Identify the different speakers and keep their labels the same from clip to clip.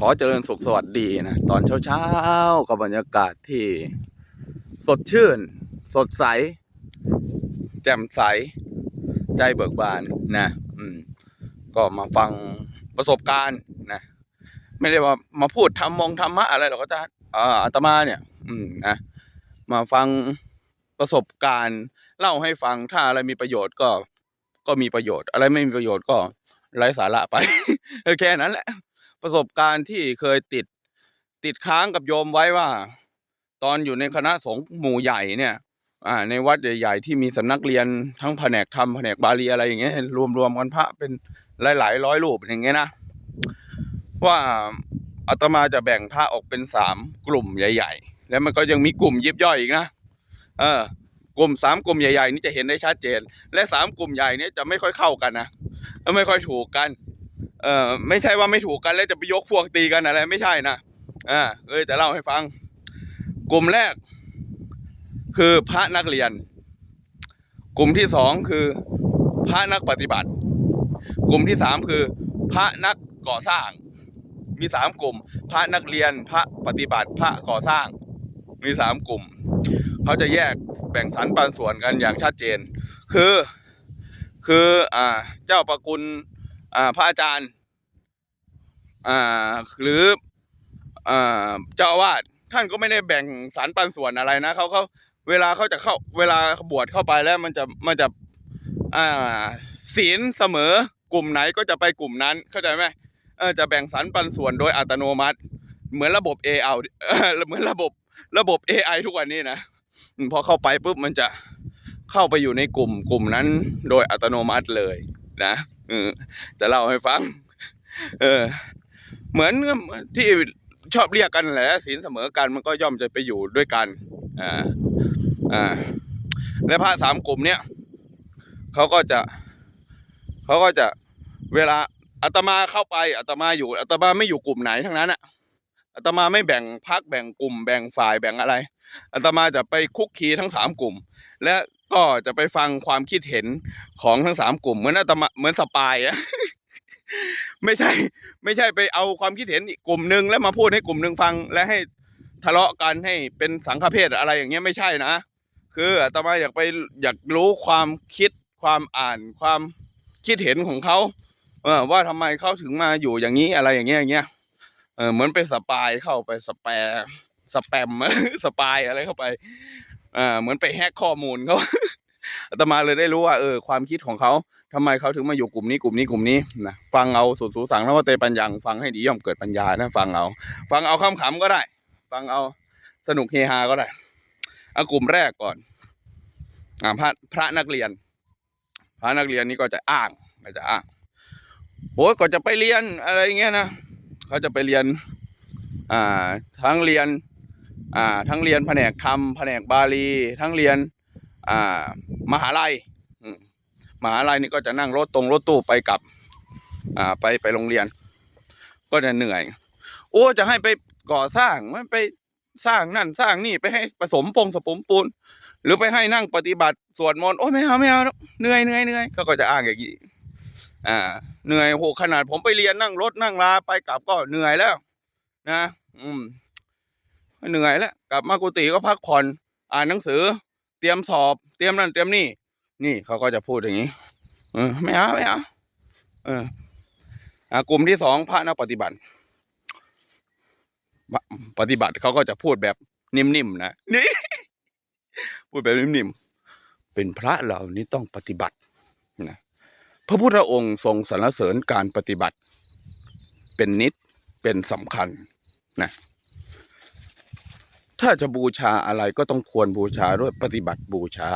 Speaker 1: ขอเจริญสุขสวัสดีนะตอนเช้าๆกับบรรยากาศที่ สดชื่น สดใส แจ่มใส ใจเบิกบานนะอืมก็มาฟังประสบการณ์นะไม่ได้ว่ามาพูดทำมงธรรมะอะไรหรอกอาจารย์อ่าอาตมาเนี่ย อืมนะมาฟังประสบการณ์เล่าให้ฟังถ้าอะไรมีประโยชน์ก็ก็มีประโยชน์ อะไรไม่มีประโยชน์ก็ไร้สาระไปแค่นั้นแหละ ประสบการณ์ที่เคยติด ติดค้างกับโยมไว้ว่า ตอนอยู่ในคณะสงฆ์หมู่ใหญ่เนี่ย อ่า ในวัดใหญ่ๆที่มีสำนักเรียนทั้งแผนกธรรมแผนกบาลีอะไรอย่างเงี้ยรวมๆกันพระเป็นหลายๆร้อยรูปอย่างเงี้ยนะว่าอาตมาจะแบ่งพระออกเป็นสามกลุ่มใหญ่ ๆ แล้วมันก็ยังมีกลุ่มยิบย่อยอีกนะเออกลุ่มสามกลุ่มใหญ่ๆนี่จะเห็นได้ชัดเจน และสามกลุ่มใหญ่เนี่ยจะไม่ค่อยเข้ากันนะไม่ค่อยถูกกัน เออไม่ใช่ว่าไม่ถูกกันแล้วจะไปยกพวกตีกันอะไร ไม่ใช่นะอ่าเอ้ยจะเล่าให้ฟัง กลุ่มแรก คือพระนักเรียน กลุ่มที่สองคือพระนักปฏิบัติ กลุ่มที่สามคือ พระนักก่อสร้าง มีสามกลุ่ม พระนักเรียนพระปฏิบัติ พระก่อสร้าง มีสามกลุ่ม เขาจะแยกแบ่งสรรปันส่วนกันอย่างชัดเจน คือคืออ่าเจ้าประคุณอ่าพระอาจารย์ อ่าหรืออ่าเจ้าอาวาสท่านก็ไม่ได้แบ่งสรรปันส่วนอะไรนะเขาเขาเวลาเขาจะเข้าเวลาบวชเข้าไปแล้วมันจะมันจะอ่าศีลเสมอกลุ่มไหนก็จะไปกลุ่มนั้นเข้าใจไหมเออจะแบ่งสรรปันส่วนโดยอัตโนมัติ เหมือนระบบ A เอาเอเหมือนระบบระบบ AI ทุกวันนี้นะพอเข้าไปปุ๊บมันจะเข้าไปอยู่ในกลุ่มกลุ่มนั้น โดยอัตโนมัติเลยนะจะเล่าให้ฟัง เออ เหมือนที่ชอบเรียกกันแหละศีลเสมอกันมันก็ย่อมจะไปอยู่ด้วยกันอ่าอ่าและพระสามกลุ่มเนี้ยเขาก็จะเขาก็จะเวลาอาตมาเข้าไปอาตมาอยู่อาตมาไม่อยู่กลุ่มไหนทั้งนั้นอะอาตมาไม่แบ่งพักแบ่งกลุ่ม แบ่งฝ่ายแบ่งอะไรอาตมาจะไปคุกคีทั้งสามกลุ่ม และก็จะไปฟังความคิดเห็นของทั้งสามกลุ่ม เหมือนอาตมาเหมือนสปายอะ ไม่ใช่ ไม่ใช่ไปเอาความคิดเห็นอีกกลุ่มหนึ่งแล้วมาพูดให้กลุ่มหนึ่งฟัง และให้ทะเลาะกันให้เป็นสังฆเพศอะไรอย่างเงี้ยไม่ใช่นะคืออาตมาอยากไปอยากรู้ความคิดความอ่านความคิดเห็นของเขาเออว่าทำไมเขาถึงมาอยู่อย่างนี้อะไรอย่างเงี้ยอย่างเงี้ยเออเหมือนเป็นสปายเข้าไปสแปรสแปมสปายอะไรเข้าไปอ่าเหมือนไปแฮกข้อมูลเขาอาตมาเลยได้รู้ว่าเออความคิดของเขา ทำไมเขาถึงมาอยู่กลุ่มนี้กลุ่มนี้กลุ่มนี้นะฟังเอาสุดสูสังนวเตปัญญังฟังให้ดีย่อมเกิดปัญญานะฟังเอา ฟังเอาขำๆก็ได้ ฟังเอาสนุกเฮฮาก็ได้เอากลุ่มแรกก่อนอ่าพระพระนักเรียน พระนักเรียนนี่ก็จะอ้างก็จะอ้างโอ้ยก็จะไปเรียนอะไรเงี้ยนะเขาจะไปเรียนอ่าทั้งเรียนอ่าทั้งเรียนแผนกธรรมแผนกบาลี ทั้งเรียนอ่ามหาลัย มหาลัยนี่ก็จะนั่งรถตรงรถตู้ไปกลับ อ่าไปไปโรงเรียน ก็จะเหนื่อย โอ้จะให้ไปก่อสร้างไม่ไปสร้างนั่นสร้างนี่ไปให้ผสมปงสปมปูน หรือไปให้นั่งปฏิบัติสวดมนต์โอ้ไม่เอาไม่เอาเหนื่อยเหนื่อยเหนื่อยเขาก็จะอ้างอย่างนี้อ่า เหนื่อยโหขนาดผมไปเรียนนั่งรถนั่งลาไปกลับก็เหนื่อยแล้ว นะ อืมเหนื่อยแล้วกลับมากุฏิก็พักผ่อน อ่านหนังสือ เตรียมสอบ เตรียมนั่นเตรียมนี่ นี่เขาก็จะพูดอย่างนี้ เออไม่เอาไม่เอาเอออ่ากลุ่มที่สองพระนักปฏิบัติ ปฏิบัติเขาก็จะพูดแบบนิ่มๆนะนี่พูดแบบนิ่มๆเป็นพระเหล่านี้ต้องปฏิบัตินะพระพุทธองค์ทรงสรรเสริญการปฏิบัติ เป็นนิดเป็นสำคัญนะถ้าจะบูชาอะไรก็ต้องควรบูชาด้วยปฏิบัติบูชา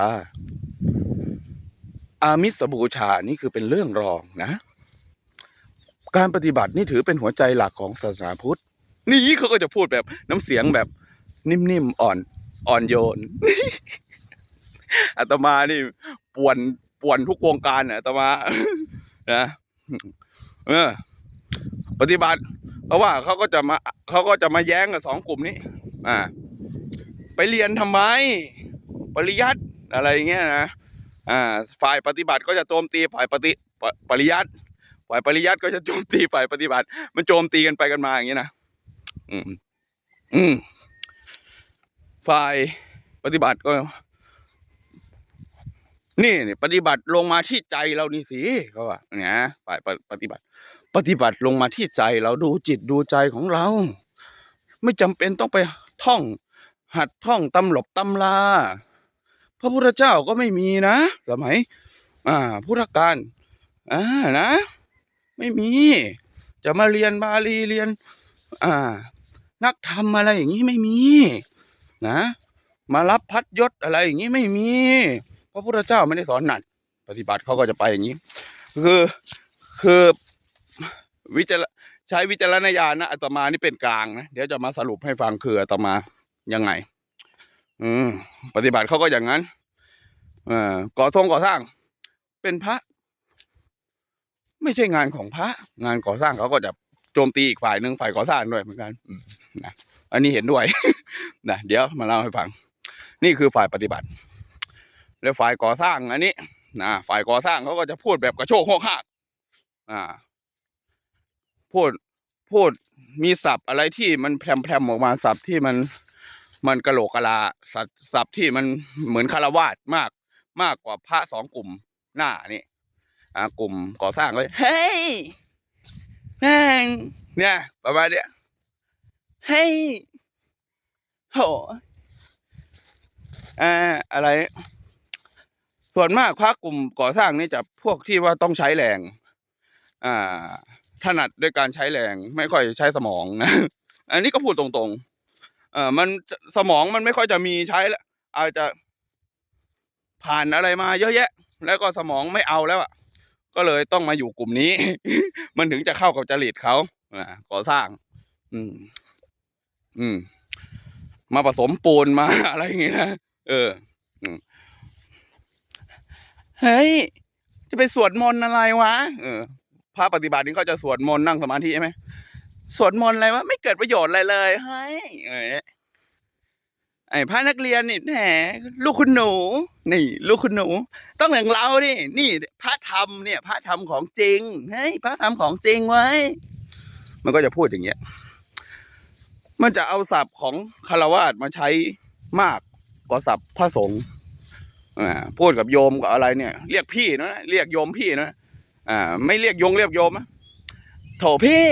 Speaker 1: อามิสบูชานี่คือเป็นเรื่องรองนะ การปฏิบัตินี่ถือเป็นหัวใจหลักของศาสนาพุทธ นี่เขาก็จะพูดแบบน้ำเสียงแบบนิ่มๆ อ่อน อ่อนโยน อาตมานี่ป่วนป่วนทุกวงการน่ะอาตมา นะเออปฏิบัติ เพราะว่าเขาก็จะมาเขาก็จะมาแย้งกับสองกลุ่มนี้ อ่า ไปเรียนทำไม ปริยัติอะไรเงี้ยนะ ฝ่ายปฏิบัติก็จะโจมตีฝ่ายปฏิปริยัติฝ่ายปริยัติก็จะโจมตีฝ่ายปฏิบัติ มันโจมตีกันไปกันมาอย่างนี้นะอืมอืมฝ่ายปฏิบัติก็ นี่นี่ปฏิบัติลงมาที่ใจเรานี่สิเขาว่าเนี่ยฝ่ายปฏิบัติ ปฏิบัติลงมาที่ใจเราดูจิตดูใจของเรา ไม่จำเป็นต้องไปท่อง หัดท่องตำหลบตำลา พระพุทธเจ้าก็ไม่มีนะ สมัย อ่า พุทธกาลอ่านะ ไม่มี จะมาเรียนบาลีเรียน อ่า นักธรรมอะไรอย่างนี้ไม่มี นะ มารับพัดยศอะไรอย่างนี้ไม่มี พระพุทธเจ้าไม่ได้สอนนั่นปฏิบัติเขาก็จะไปอย่างนี้ คือคือวิจารใช้วิจารณญาณนะอาตมานี่เป็นกลางนะ เดี๋ยวจะมาสรุปให้ฟังคืออาตมายังไง อืปฏิบัติเขาก็อย่างนั้นอก่อทงก่อสร้าง เป็นพระ ไม่ใช่งานของพระ งานก่อสร้างเขาก็จะโจมตีอีกฝ่ายหนึ่งฝ่ายก่อสร้างด้วยเหมือนกันนะอันนี้เห็นด้วยนะเดี๋ยวมาเล่าให้ฟัง นี่คือฝ่ายปฏิบัติ แล้วฝ่ายก่อสร้างอันนี้นะฝ่ายก่อสร้างเขาก็จะพูดแบบกระโชกโฮกฮากอ่า พูดพูดมีศัพท์อะไรที่มันแพรมๆออกมาศัพท์ที่มัน มันกะโหลกกะลาศัพท์ที่มันเหมือนคารวาสมาก มากกว่าพระสองกลุ่มหน้านี่อ่ากลุ่มก่อสร้างเลยเฮ้ยแม่งเนี่ยประมาณเนี้ยเฮ้ยโหอ่าอะไร ส่วนมากพระกลุ่มก่อสร้างนี่จะพวกที่ว่าต้องใช้แรง อ่าถนัดด้วยการใช้แรง ไม่ค่อยใช้สมองนะ อันนี้ก็พูดตรงๆ เออมันสมองมันไม่ค่อยจะมีใช้แล้วอาจจะผ่านอะไรมาเยอะแยะ แล้วก็สมองไม่เอาแล้วอะ ก็เลยต้องมาอยู่กลุ่มนี้ มันถึงจะเข้ากับจริตเขาอ่าก่อสร้าง อืม อืม มาผสมปูนมาอะไรอย่างเงี้ยนะเออเฮ้ย จะไปสวดมนต์อะไรวะ เออพระปฏิบัตินี่เขาจะสวดมนต์นั่งสมาธิใช่ไหม สวดมนต์อะไรวะไม่เกิดประโยชน์อะไรเลยเฮ้ยเอ้ยไอ้พระนักเรียนนี่แหมลูกคุณหนู นี่ ลูกคุณหนู ต้องอย่างเราดินี่ พระธรรมเนี่ย พระธรรมของจริงเฮ้ยพระธรรมของจริงไว้มันก็จะพูดอย่างเงี้ย มันจะเอาศัพท์ของคารวาสมาใช้มากกว่าศัพท์พระสงฆ์อ่าพูดกับโยมกับอะไรเนี่ย เรียกพี่นะเรียกโยมพี่นะอ่า ไม่เรียกยงเรียกโยมนะโถพี่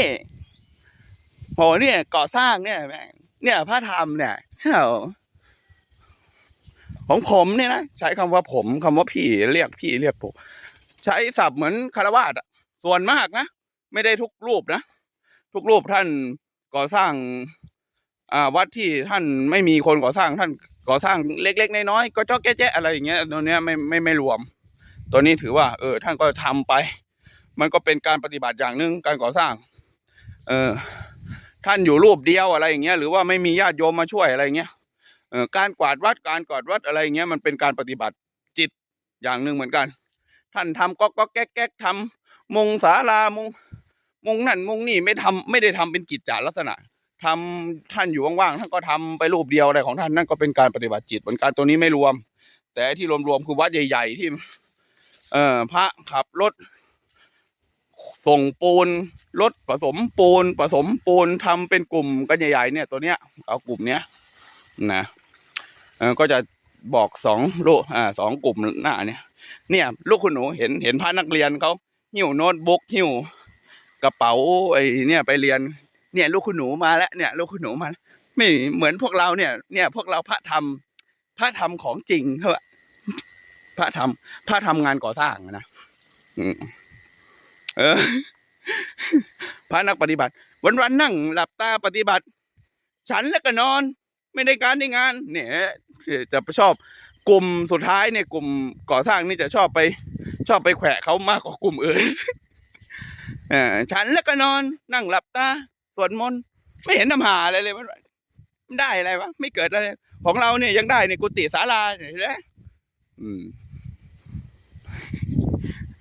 Speaker 1: โหเนี่ยก่อสร้างเนี่ยแม่งเนี่ยพระธรรมเนี่ยเฮ้าของผมเนี่ยนะใช้คำว่าผมคำว่าพี่เรียกพี่เรียกผมใช้ศัพท์เหมือนคารวาสอะส่วนมากนะไม่ได้ทุกรูปนะทุกรูปท่านก่อสร้างอ่าวัดที่ท่านไม่มีคนก่อสร้างท่านก่อสร้างเล็ก ๆ น้อยๆก็จอกแจ๊ะอะไรอย่างเงี้ยตัวเนี้ยไม่ไม่ไม่รวม ตัวนี้ถือว่า เออ ท่านก็ทำไป มันก็เป็นการปฏิบัติอย่างหนึ่งการก่อสร้าง เออ ท่านอยู่รูปเดียวอะไรอย่างเงี้ยหรือว่าไม่มีญาติโยมมาช่วยอะไรเงี้ยการกวาดวัดการกวาดวัดอะไรอย่างเงี้ยมันเป็นการปฏิบัติจิตอย่างหนึ่งเหมือนกัน ท่านทำก๊อกก๊อกแก๊กแก๊กทำมงศาลามงมงนั่นมงนี่ไม่ทำไม่ได้ทำเป็นกิจจาลักษณะทำท่านอยู่ว่างๆท่านก็ทำไปรูปเดียวอะไรของท่านนั่นก็เป็นการปฏิบัติจิตเหมือนกันตัวนี้ไม่รวม แต่ที่รวมๆคือวัดใหญ่ ๆ ที่ เอ่อพระขับรถ ส่งปูนรถผสมปูนผสมปูนทำเป็นกลุ่มกันใหญ่ๆเนี่ยตัวเนี้ยเอากลุ่มเนี้ยนะก็จะบอกสองลูกอ่าสองกลุ่มหน้าเนี่ย เนี่ย ลูกคุณหนูเห็นเห็นพระนักเรียนเขาหิ้วโน้ตบุ๊กหิ้วกระเป๋าไอ้เนี่ยไปเรียน เนี่ย ลูกคุณหนูมาแล้วเนี่ย ลูกคุณหนูมาไม่เหมือนพวกเราเนี่ย เนี่ย พวกเราพระธรรมพระธรรมของจริงเถอะพระธรรมพระทำงานก่อสร้างนะอืม เออพระนักปฏิบัติ วันวันๆนั่งหลับตาปฏิบัติ ฉันแล้วก็นอน ไม่ได้การได้งาน เนี่ยจะชอบกลุ่มสุดท้ายเนี่ยกลุ่มก่อสร้างนี่จะชอบไป ชอบไปแขวะเขามากกว่ากลุ่มอื่นเออฉันแล้วก็นอน นั่งหลับตาสวดมนต์ไม่เห็นทำหาอะไรเลยมันมันได้อะไรวะไม่เกิดอะไรของเราเนี่ยยังได้ในกุฏิศาลาเนี่ยเห็นไหมอืม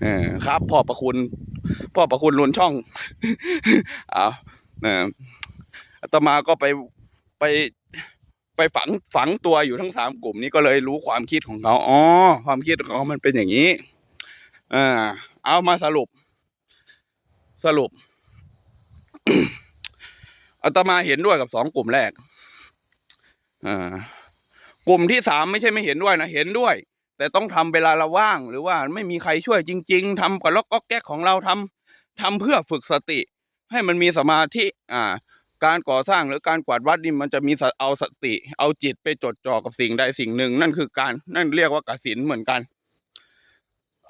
Speaker 1: เออครับพ่อประคุณ พ่อประคุณลวนช่องเอาเอออาตมาก็ไปไปไปฝังฝังตัวอยู่ทั้งสามกลุ่มนี้ก็เลยรู้ความคิดของเขาอ๋อความคิดของเขามันเป็นอย่างนี้อ่าเอามาสรุป สรุปอาตมาเห็นด้วยกับสองกลุ่มแรกอ่ากลุ่มที่สามไม่ใช่ไม่เห็นด้วยนะเห็นด้วย แต่ต้องทำเวลาเราว่างหรือว่าไม่มีใครช่วยจริง ๆทำกับล็อกก๊อกแก๊กของเราทำทำเพื่อฝึกสติ ให้มันมีสมาธิอ่า การก่อสร้างหรือการกวาดวัดนี่มันจะมีเอาสติ เอาจิตไปจดจ่อกับสิ่งใดสิ่งหนึ่ง นั่นคือการนั่นเรียกว่ากสินเหมือนกัน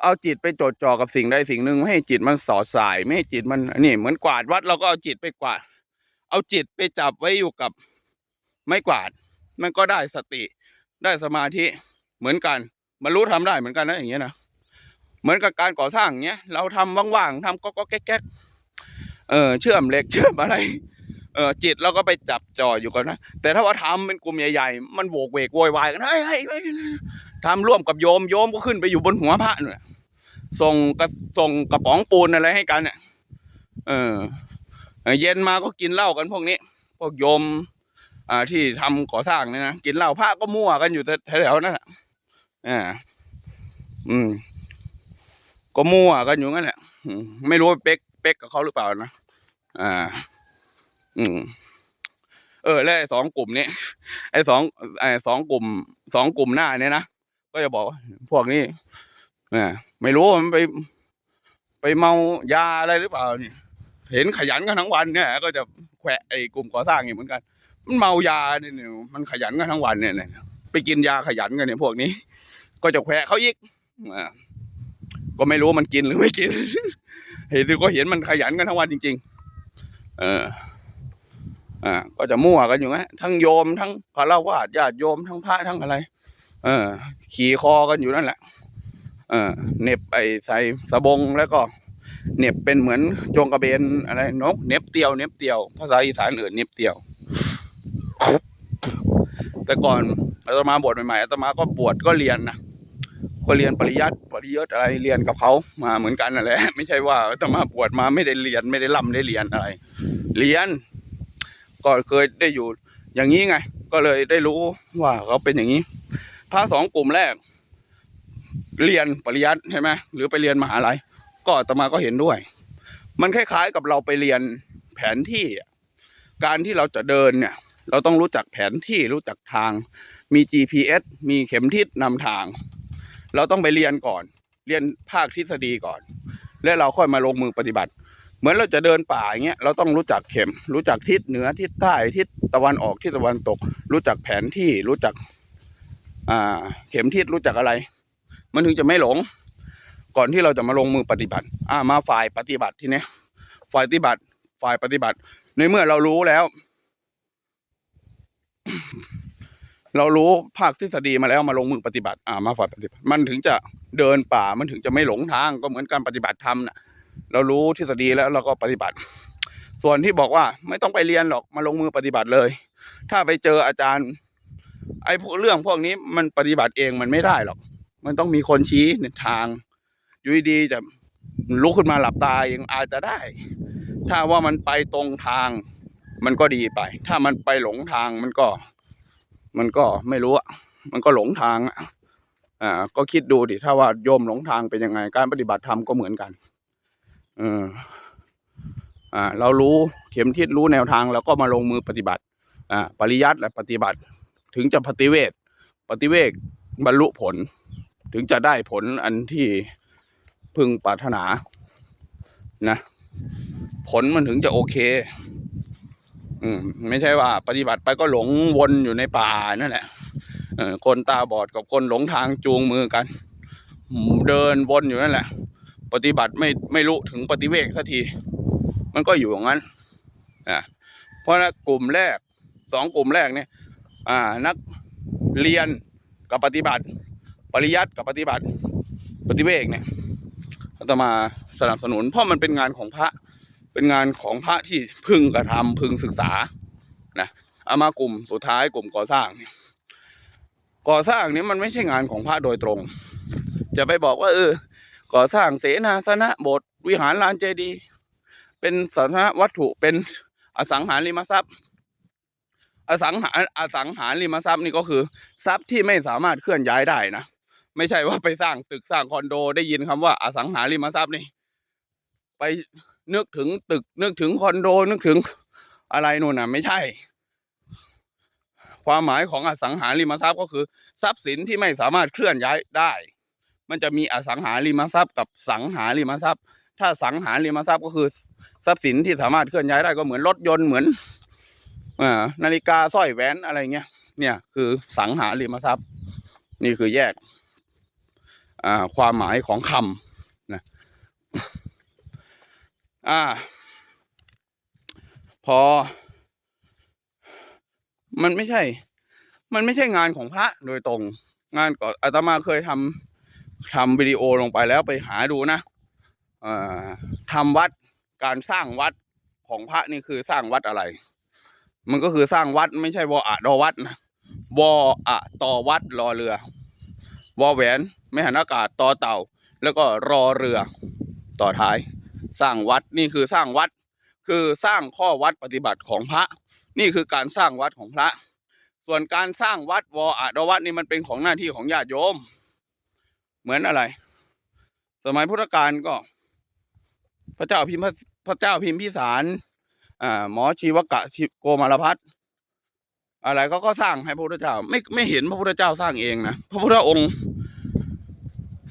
Speaker 1: เอาจิตไปจดจ่อกับสิ่งใดสิ่งหนึ่งไม่ให้จิตมันสอดสายไม่ให้จิตมันอันนี่เหมือนกวาดวัดเราก็เอาจิตไปกวาด เอาจิตไปจับไว้อยู่กับไม้กวาด มันก็ได้สติได้สมาธิเหมือนกัน บรรลุทำได้เหมือนกันนะอย่างเงี้ยนะเหมือนกับการก่อสร้างเงี้ย เราทำว่างๆทำก็ก็แก๊กแก๊กเออเชื่อมเหล็กเชื่อมอะไร เออจิตเราก็ไปจับจ่ออยู่กันนะแต่ถ้าว่าทำเป็นกลุ่มใหญ่ๆ มันโวกเวกโวยวายกันเฮ้ยเฮ้ยเฮ้ยทำร่วมกับโยมโยมก็ขึ้นไปอยู่บนหัวพระเนี่ยส่งกระส่งกระป๋องปูนอะไรให้กันเนี่ยเออเอเย็นมาก็กินเหล้ากันพวกนี้ พวกโยม อ่าที่ทำก่อสร้างเนี่ยนะกินเหล้าพระก็มั่วกันอยู่แถวๆนั้นอะ อ่าอืม ก็มั่วกันอยู่งั้นแหละไม่รู้เป๊กเป๊กกับเขาหรือเปล่านะอ่า อืม เออ แล้วไอ้สองกลุ่มนี้ไอ้สองไอ้สองกลุ่ม สองกลุ่มหน้าเนี่ยนะก็จะบอกว่าพวกนี้อ่าไม่รู้มันไป ไปเมายาอะไรหรือเปล่าเนี่ยเห็นขยันกันทั้งวันเนี่ย ก็จะแขวะไอ้กลุ่มก่อสร้างอย่างเหมือนกัน มันเมายาเนี่ยมันขยันกันทั้งวันเนี่ยไปกินยาขยันกันเนี่ยพวกนี้ ก็จะแขวะเขาอีกอ่าก็ไม่รู้ว่ามันกินหรือไม่กิน เห็นก็เห็นมันขยันกันทั้งวันจริง ๆ เออ อ่า ก็จะมั่วกันอยู่งั้นทั้งโยมทั้งคารวะญาติโยมทั้งพระทั้งอะไร เออ ขี่คอกันอยู่นั่นแหละ เออเน็บไอ้ใส่สบงแล้วก็เน็บเป็นเหมือนจงกระเบนอะไรนกเน็บเตียวเน็บเตียวภาษาอีสานอื่นเน็บเตียว แต่ก่อนอาตมาบวชใหม่ๆอาตมาก็บวชก็เรียนนะ ก็เรียนปริยัติปริยศอะไรเรียนกับเขามาเหมือนกันนั่นแหละไม่ใช่ว่าอาตมาบวชมาไม่ได้เรียนไม่ได้ร่ำได้เรียนอะไร เรียน ก็เคยได้อยู่อย่างนี้ไง ก็เลยได้รู้ว่าเขาเป็นอย่างนี้พระสองกลุ่มแรก เรียนปริยัติใช่ไหมหรือไปเรียนมหาลัยก็ตมาก็เห็นด้วย มันคล้ายๆกับเราไปเรียนแผนที่ การที่เราจะเดินเนี่ย เราต้องรู้จักแผนที่รู้จักทาง มี GPS มีเข็มทิศนำทาง เราต้องไปเรียนก่อน เรียนภาคทฤษฎีก่อน แล้วเราค่อยมาลงมือปฏิบัติ เหมือนเราจะเดินป่าอย่างเงี้ยเราต้องรู้จักเข็ม รู้จักทิศเหนือทิศใต้ทิศตะวันออกทิศตะวันตก รู้จักแผนที่รู้จักอ่าเข็มทิศรู้จักอะไร มันถึงจะไม่หลง ก่อนที่เราจะมาลงมือปฏิบัติ อ่ามาฝ่ายปฏิบัติทีเนี้ยฝ่ายปฏิบัติฝ่ายปฏิบัติ ในเมื่อเรารู้แล้ว เรารู้ภาคทฤษฎีมาแล้วมาลงมือปฏิบัติอ่ามาฝ่ายปฏิบัติ มันถึงจะเดินป่ามันถึงจะไม่หลงทางก็เหมือนการปฏิบัติธรรมน่ะ เรารู้ทฤษฎีแล้วเราก็ปฏิบัติ ส่วนที่บอกว่าไม่ต้องไปเรียนหรอกมาลงมือปฏิบัติเลย ถ้าไปเจออาจารย์ ไอ้พวกเรื่องพวกนี้มันปฏิบัติเองมันไม่ได้หรอก มันต้องมีคนชี้ทางอยู่ดีจะลุกขึ้นมาหลับตาเองอาจจะได้ ถ้าว่ามันไปตรงทาง มันก็ดีไป ถ้ามันไปหลงทางมันก็ มันก็ไม่รู้อะมันก็หลงทางอะอ่าก็คิดดูดิถ้าว่าโยมหลงทางเป็นยังไง การปฏิบัติธรรมก็เหมือนกันเอออ่า เรารู้เข็มทิศรู้แนวทางเราก็มาลงมือปฏิบัติ อ่า ปริยัติและปฏิบัติ ถึงจะปฏิเวทปฏิเวกบรรลุผล ถึงจะได้ผลอันที่พึงปรารถนานะ ผลมันถึงจะโอเค อืมไม่ใช่ว่า ปฏิบัติไปก็หลงวนอยู่ในป่านั่นแหละเออคนตาบอดกับคนหลงทางจูงมือกัน เดินวนอยู่นั่นแหละ ปฏิบัติไม่ไม่รู้ถึงปฏิเวกสักที มันก็อยู่อย่างนั้นอะเพราะนะกลุ่มแรกสองกลุ่มแรกเนี่ย อ่า นักเรียนกับปฏิบัติ ปริยัติกับปฏิบัติ ปฏิเวกเนี่ยอาตมาสนับสนุนเพราะมันเป็นงานของพระ เป็นงานของพระที่พึงกระทำพึงศึกษานะเอามากลุ่มสุดท้ายกลุ่มก่อสร้างเนี่ยก่อสร้างเนี่ยมันไม่ใช่งานของพระโดยตรง จะไปบอกว่า เออ ก่อสร้างเสนาสนะโบสถ์วิหารลานเจดีย์เป็นสาธารณวัตถุเป็นอสังหาริมทรัพย์ อสังหาอสังหาริมทรัพย์นี่ก็คือ ทรัพย์ที่ไม่สามารถเคลื่อนย้ายได้นะไม่ใช่ว่าไปสร้างตึกสร้างคอนโดได้ยินคำว่าอสังหาริมทรัพย์นี่ ไป นึกถึงตึก นึกถึงคอนโด นึกถึงอะไรนู่นน่ะ ไม่ใช่ ความหมายของอสังหาริมทรัพย์ก็คือ ทรัพย์สินที่ไม่สามารถเคลื่อนย้ายได้ มันจะมีอสังหาริมทรัพย์ กับสังหาริมทรัพย์ ถ้าสังหาริมทรัพย์ก็คือทรัพย์สินที่สามารถเคลื่อนย้ายได้ก็เหมือนรถยนต์เหมือนอนาฬิกาสร้อยแหวนอะไรเงี้ย เนี่ยคือสังหาริมทรัพย์ นี่คือแยกความหมายของคำนะ อ่า พอ มันไม่ใช่ มันไม่ใช่งานของพระโดยตรง งานก็อาตมาเคยทำทำวิดีโอลงไปแล้วไปหาดูนะอ่อทำวัดการสร้างวัดของพระนี่คือสร้างวัดอะไร มันก็คือสร้างวัดไม่ใช่วออะดอวัดนะวออะต่อวัดรอเรือ วอแหวน ไม่หันอากาศต่อเต่า แล้วก็รอเรือต่อท้าย สร้างวัดนี่คือสร้างวัด คือสร้างข้อวัดปฏิบัติของพระ นี่คือการสร้างวัดของพระ ส่วนการสร้างวัดวออดวัดนี่มันเป็นของหน้าที่ของญาติโยม เหมือนอะไร สมัยพุทธกาลก็ พระเจ้าพิมพพระเจ้าพิมพิสารอ่าหมอชีวกะชิโกมารพัฒอะไรก็ก็สร้างให้พระพุทธเจ้า ไม่ไม่เห็นพระพุทธเจ้าสร้างเองนะพระพุทธองค์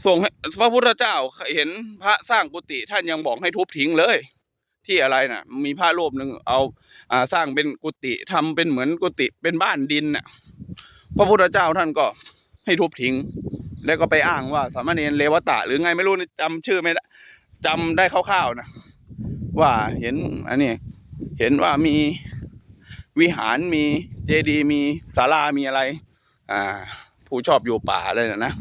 Speaker 1: ส่งให้พระพุทธเจ้าเห็นพระสร้างกุฏิท่านยังบอกให้ทุบทิ้งเลย ที่อะไรน่ะ มีพระรูปหนึ่งเอาอ่าสร้างเป็นกุฏิทำเป็นเหมือนกุฏิเป็นบ้านดินน่ะ พระพุทธเจ้าท่านก็ให้ทุบทิ้ง แล้วก็ไปอ้างว่าสามเณรเลวตะ หรือไงไม่รู้นะจำชื่อไม่ได้จำได้คร่าวๆนะว่าเห็นอันนี้เห็นว่ามีวิหารมีเจดีย์มีศาลามีอะไร อ่า ผู้ชอบอยู่ป่าอะไรนะนะ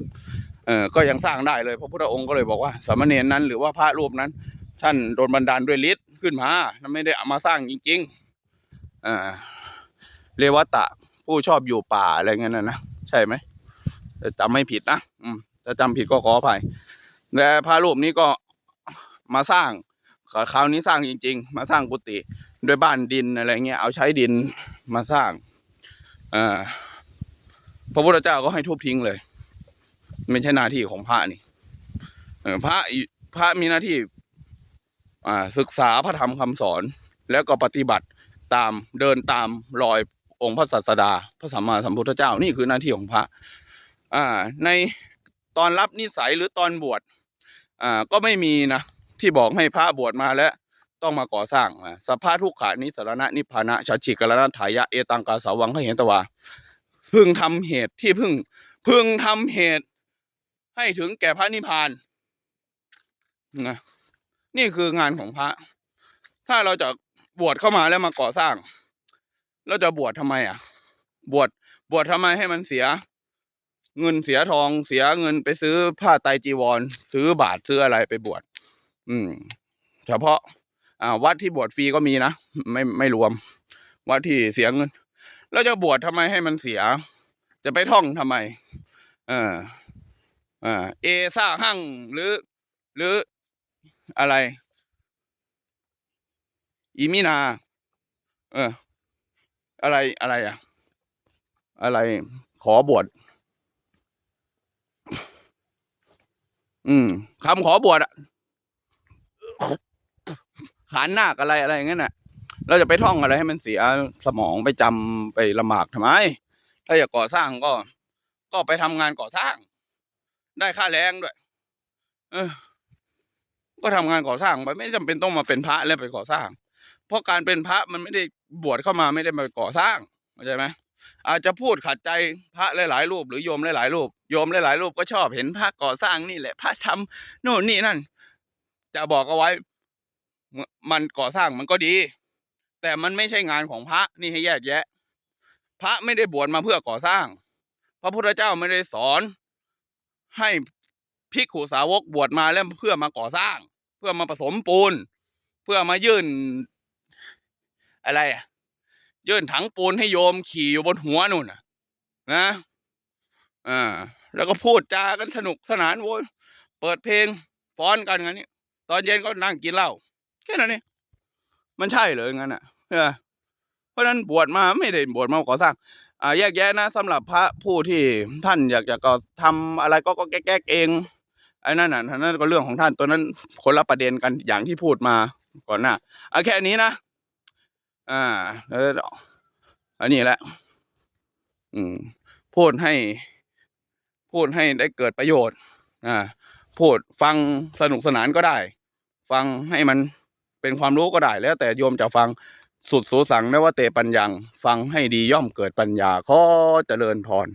Speaker 1: เออก็ยังสร้างได้เลยพระพุทธองค์ก็เลยบอกว่าสามเณรนั้น หรือว่าพระรูปนั้น ท่านโดนบันดาลด้วยฤทธิ์ขึ้นมาไม่ได้เอามาสร้างจริงๆอ่าเรวตะผู้ชอบอยู่ป่าอะไรเงี้ยนะนะใช่ไหมจำไม่ผิดนะอืมถ้าจำผิดก็ขออภัยแต่พระรูปนี้ก็มาสร้างคราวนี้สร้างจริง ๆ มาสร้างกุฏิด้วยบ้านดินอะไรเงี้ยเอาใช้ดินมาสร้างอ่าพระพุทธเจ้าก็ให้ทุบทิ้งเลย ไม่ใช่หน้าที่ของพระนี่พระพระมีหน้าที่อ่าศึกษาพระธรรมคำสอน แล้วก็ปฏิบัติตามเดินตามรอยองค์พระศาสดา พระสัมมาสัมพุทธเจ้านี่คือหน้าที่ของพระอ่าในตอนรับนิสัยหรือตอนบวชอ่าก็ไม่มีนะที่บอกให้พระบวชมาแล้วต้องมาก่อสร้างสภาทุกขานิสรณะนิพพานะชัชิกรณะถายะเอตังกาสาวังขเหนตวา พึงทำเหตุที่พึงพึงทำเหตุ ให้ถึงแก่พระนิพพานนะนี่คืองานของพระ ถ้าเราจะบวชเข้ามาแล้วมาก่อสร้าง เราจะบวชทำไมอะ บวชบวชทำไมให้มันเสีย เงินเสียทองเสียเงินไปซื้อผ้าไตจีวร ซื้อบาทซื้ออะไรไปบวชอืม เฉพาะ อ่า วัดที่บวชฟรีก็มีนะไม่ไม่รวม วัดที่เสียเงิน แล้วจะบวชทำไมให้มันเสีย จะไปท่องทำไม เออ อ่าเอซ่าหั่งหรือ หรืออะไรอีมินา เออ อะไรอะไรอะ อะไรขอบวชอืมคำขอบวชอะขานหนาอะไรอะไรอย่างนั้นน่ะ เราจะไปท่องอะไรให้มันเสียสมองไปจำไปลำบากทำไม ถ้าอยากก่อสร้างก็ ก็ไปทำงานก่อสร้าง ได้ค่าแรงด้วย เออ ก็ทำงานก่อสร้างไปไม่จำเป็นต้องมาเป็นพระแล้วไปก่อสร้าง เพราะการเป็นพระมันไม่ได้บวชเข้ามาไม่ได้มาก่อสร้างเข้าใจไหมอาจจะพูดขัดใจพระหลายๆรูปหรือโยมหลายๆรูปโยมหลายๆรูปก็ชอบเห็นพระก่อสร้างนี่แหละพระทำโน่นนี่นั่น จะบอกเอาไว้ มันก่อสร้างมันก็ดี แต่มันไม่ใช่งานของพระนี่ให้แยกแยะ พระไม่ได้บวชมาเพื่อก่อสร้าง พระพุทธเจ้าไม่ได้สอน ให้ภิกขุสาวกบวชมาแล้วเพื่อมาก่อสร้าง เพื่อมาผสมปูน เพื่อมายื่น อะไรยื่นถังปูนให้โยมขี่อยู่บนหัวนู่นนะนะอ่าแล้วก็พูดจากันสนุกสนานโวยเปิดเพลงฟ้อนกันงั้นนี่ตอนเย็นก็นั่งกินเหล้าแค่นั้นเองมันใช่เหรองั้นอะเออเพราะฉะนั้นบวชมาไม่ได้บวชมาก่อสร้าง แยกแยะนะสำหรับพระผู้ที่ท่านอยากจะก็ทำอะไรก็ก็แก้ๆเองไอ้นั่นน่ะนั่นก็เรื่องของท่านตัวนั้นคนละประเด็นกันอย่างที่พูดมาก่อนหน้าเอาแค่นี้นะอ่าแล้วอันนี้แหละอืมพูดให้ พูดให้ได้เกิดประโยชน์ อ่า พูดฟังสนุกสนานก็ได้ ฟังให้มันเป็นความรู้ก็ได้ แล้วแต่โยมจะฟัง สุดสูสังนว่าเตปัญญัง ฟังให้ดีย่อมเกิดปัญญาขอเจริญพร